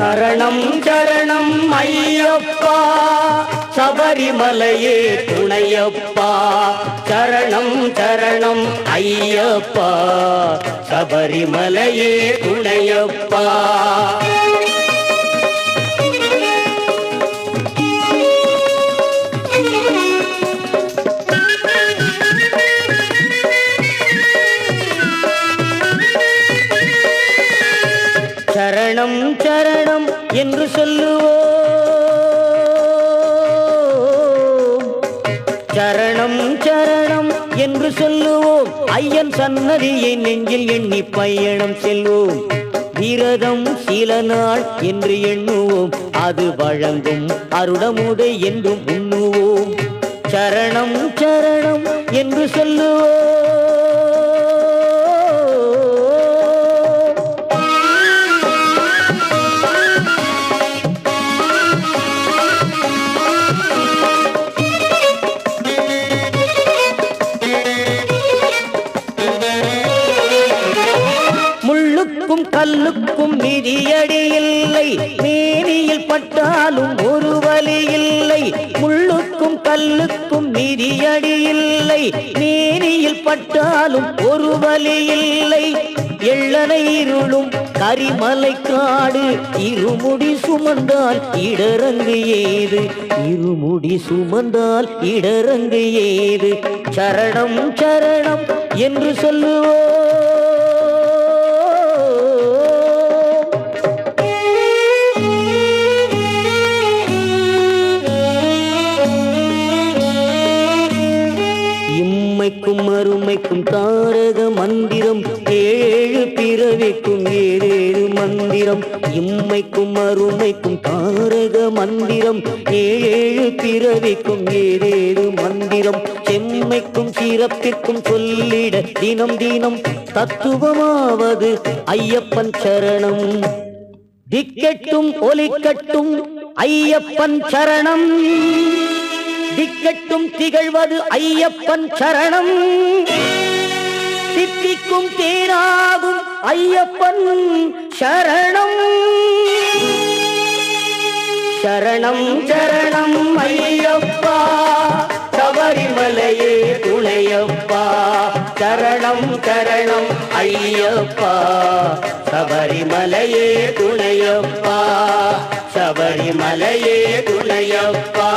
சரணம் சரணம் ஐயப்பா. சபரிமலையே துணையப்பா. சரணம் சரணம் ஐயப்பா. சபரிமலையே துணையப்பா. சரணம் சரணம் என்று சொல்லுவோ சரணம் சரணம் என்று சொல்லுவோம். ஐயன் சன்னதியை நெஞ்சில் எண்ணி பயணம் செல்வோம். விரதம் சில நாள் என்று எண்ணுவோம். அது வழங்கும் அருடமுடை என்றும் உண்ணுவோம். சரணம் சரணம் என்று சொல்லுவோம். கல்லுக்கும் மிதியடி இல்லை. மேனியில் பட்டாலும் ஒரு வலி இல்லை. முள்ளுக்கும் கல்லுக்கும் மிதியடி இல்லை. மேனியில் பட்டாலும் ஒரு வலி இல்லை. எள்ளனை இருளும் கரிமலை காடு. இருமுடி சுமந்தால் இடரங்கு ஏது? இருமுடி சுமந்தால் இடரங்கு ஏது? சரணம் சரணம் என்று சொல்லுவோம். உம்மைக்கும் அருமைக்கும் தாரக மந்திரம். ஏழு பிறவிக்கும் ஏழேழு மந்திரம். இம்மைக்கும் அருமைக்கும் தாரக மந்திரம். ஏழு பிறவிக்கும் ஏழேழு மந்திரம். செம்மைக்கும் சிறப்பிற்கும் சொல்லிட தினம் தினம் தத்துவமாவது ஐயப்பன் சரணம். திக்கெட்டும் ஒலிக்கட்டும் ஐயப்பன் சரணம். திக்கட்டும் திகழ்வது ஐயப்பன் சரணம். தித்திக்கும் தேராகும் ஐயப்பன் சரணம். சரணம் சரணம் ஐயப்பா. சபரிமலையே துணையப்பா. சரணம் சரணம் ஐயப்பா. சபரிமலையே துணையப்பா சபரிமலையே துணையப்பா. சபரிமலையே துணையப்பா.